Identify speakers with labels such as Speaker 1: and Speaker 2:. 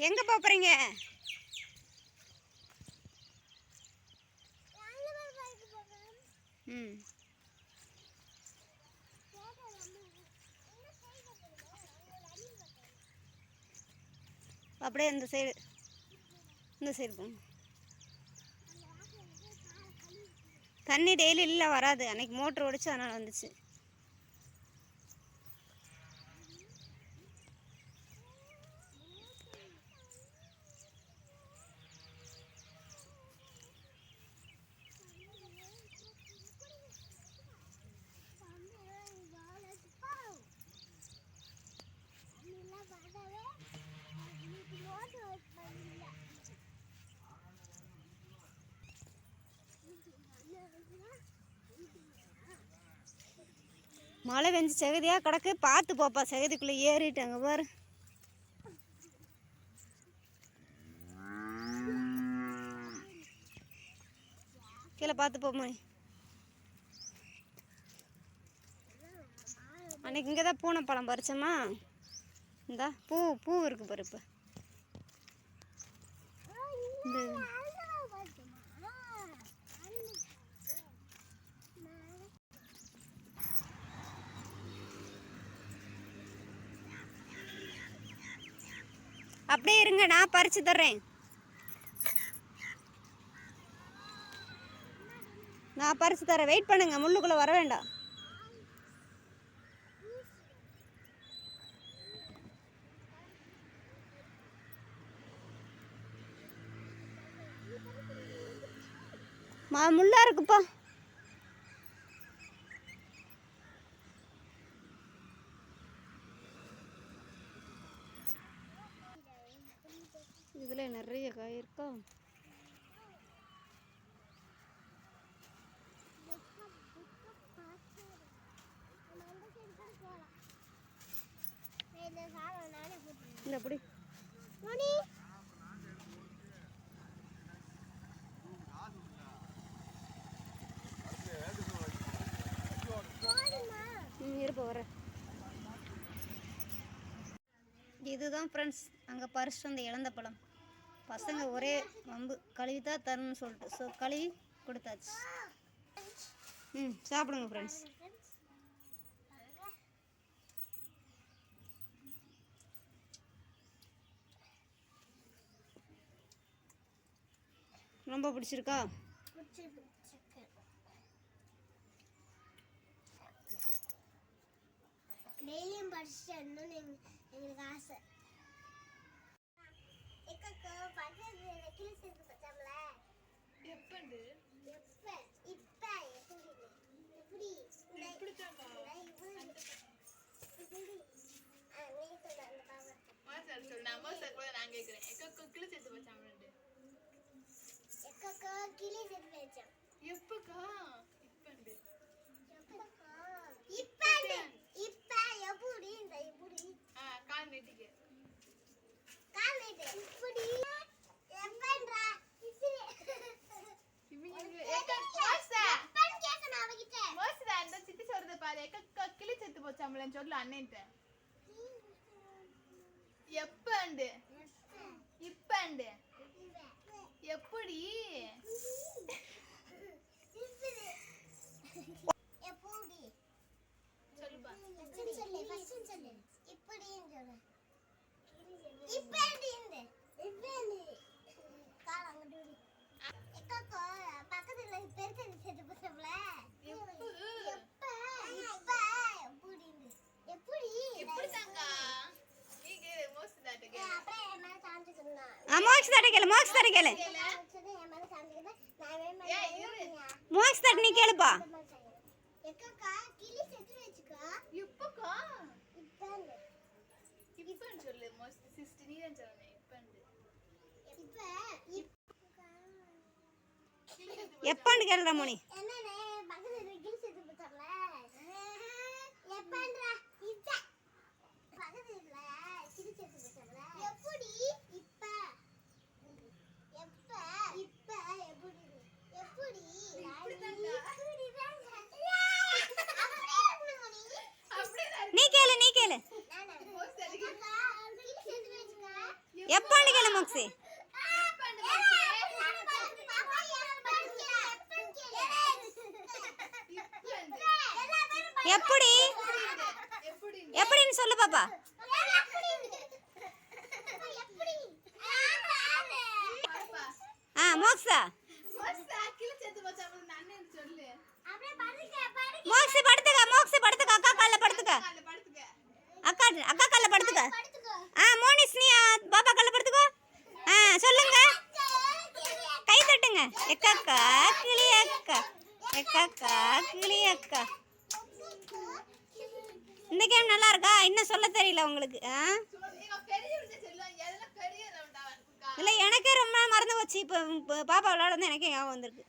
Speaker 1: எங்கே போகிறீங்க ம். அப்படியே இந்த சைடு இந்த சைடு போங்க. தண்ணி டெய்லி இல்லை வராது. அன்னைக்கு மோட்ரு ஓடிச்சு அதனால் வந்துச்சு. மழை பெஞ்சு செகதியாக கிடக்கு. பார்த்து போப்பா செகதிக்குள்ளே ஏறிட்டாங்க பாரு. கீழே பார்த்து போமா அன்னைக்கு இங்கே தான் பூனை பழம் பறிச்சோமா இந்தா பூ பூ இருக்கு பாரு இப்போ. இந்த அப்படியே இருங்க நான் பறிச்சு தர்றேன். நான் பறிச்சு தரேன் வெயிட் பண்ணுங்க முள்ளுக்குள்ளே வர வேண்டாம். மா முள்ளா இருக்குப்பா. இதுல நிறைய காய் இருக்கா? இந்த அப்படி. ம் இருப்ப வர. இதுதான் ஃப்ரெண்ட்ஸ் அங்கே பறிச்சுட்டு வந்த இழந்த பழம். பசங்க ஒரே வம்பு. கழுவி தான் தரணும்னு சொல்லிட்டு. ஸோ கழுவி கொடுத்தாச்சு. ம் சாப்பிடுங்க ஃப்ரெண்ட்ஸ் ரொம்ப பிடிச்சிருக்கா?
Speaker 2: டெய்லியும் படிச்சுட்டு எங்களுக்கு ஆசை எக்கக்கு பக்கத்துல கிளி சேர்த்து பச்சாமல
Speaker 3: எப்பண்டு
Speaker 2: எப்ப இப்ப எப்படி எப்படி இந்த
Speaker 3: எப்படித்தாங்க
Speaker 2: இப்படி ஆ நீ சொல்ல அந்த பாவம்
Speaker 3: மாசார் சொல்லு நான் மாசார் கூட நான் கேட்குறேன் எக்கா கிளி சேர்த்து வச்சாமண்டு
Speaker 2: எக்கக்கு கிளி சேர்த்து வச்சான்
Speaker 3: எப்பக்கா? இப்பண்டு.
Speaker 2: எப்பக்கா இப்ப இப்ப எப்படி இந்த இப்படி
Speaker 3: கால் நெட்டிக்கு
Speaker 2: காலேஜ் இப்படி.
Speaker 3: பாரு கிளி சேர்த்து போச்சாமலன்னு சொல்லு அண்ணன்ட்ட. எப்பண்டு இப்பண்டு எப்படி சொல்லுப்பா
Speaker 2: ஃபர்ஸ்ட் சொல்லு ஃபர்ஸ்ட் சொல்லு இப்படின்னு சொல்லு இப்படி இந்த இப்படி கால அங்கிட்டு விடு. எக்காக்கா, பக்கத்துல பெருசு செத்து போச்சோம்ல
Speaker 3: எப்ப?
Speaker 2: எப்ப இப்ப எப்படின்னு எப்படி
Speaker 3: எப்படி தாங்க நீங்க மோசதாட்ட
Speaker 2: ஏய்,
Speaker 3: கேளு
Speaker 2: அப்புறம் என் மேல சாஞ்சு சொன்னான்
Speaker 1: ஆ மோக்ஸ் தட்டை கேளு மோக்ஸ் தட்டை கேளு
Speaker 2: சாஞ்சது என் மேல சாஞ்சுக்கிட்டு நான் என் மேல
Speaker 3: ஏய், இரு.
Speaker 2: சாஞ்சுக்கிட்டேன்.
Speaker 1: மோக்ஸ் தட்டை நீ கேளுப்பா
Speaker 2: இந்த மாதிரி சாஞ்சுக்கிட்டேன். எக்காக்கா, கிளி செத்து வச்சுக்கோ
Speaker 3: எப்பக்கா
Speaker 2: இப்பன்னு
Speaker 3: இப்பன்னு சொல்லு மோஸ்ட் சிஸ்டர் நீ தான் சொல்லணும் இப்பண்டு
Speaker 2: இப்ப இப்ப
Speaker 3: கிளி சேர்த்து
Speaker 1: எப்பான்னு கேளுடா மோனி.
Speaker 2: என்னண்ணே பக்கத்துல கிளி செத்து போச்சாம்ல எப்பன்றா இப்ப பக்கத்துல கிளி செத்து போச்சாம்ல எப்படி இப்ப எப்ப இப்ப எப்படி எப்படி
Speaker 3: இப்படிதான்டா.
Speaker 2: இப்படிதான்டா. அப்படியே இருக்கணும் மணி.
Speaker 3: அப்படியே
Speaker 1: நீ கேளு நீ கேளு
Speaker 2: நானு.
Speaker 3: மோஸ்ட் அதுக்கு
Speaker 2: அக்கா, கிளி செத்து போச்சுக்கா.
Speaker 1: எப்பான்னு கேளு மோக்ஸி எப்படி
Speaker 3: எப்படி
Speaker 1: எப்படின்னு சொல்லு பாப்பா
Speaker 3: பாப்பா
Speaker 1: ஆ மோக்ஸா?
Speaker 3: எப்படி? எப்படின்னு சொல்லு பாப்பா. நான் சொல்லு
Speaker 1: மோக்ஸி படுத்துக்க மோக்ஸி படுத்துக்க அக்கா கால்ல படுத்துக்க. அக்கா அக்கா கால படுத்துக்க. ஆ மோனிஸ் நீ பாப்பா கால்ல படுத்துக்கோ ஆ சொல்லுங்க கை தட்டுங்க எக்காக்கா கிளி அக்கா எக்காக்கா கிளி அக்கா இந்த கேம் நல்லா இருக்கா? இன்னும் சொல்ல தெரியல உங்களுக்கு ஆ? இல்லை எனக்கே ரொம்ப மறந்து போச்சு. இப்போ இப்போ பாப்பா விளையாடுறது எனக்கே ஞாபகம் வந்திருக்கு.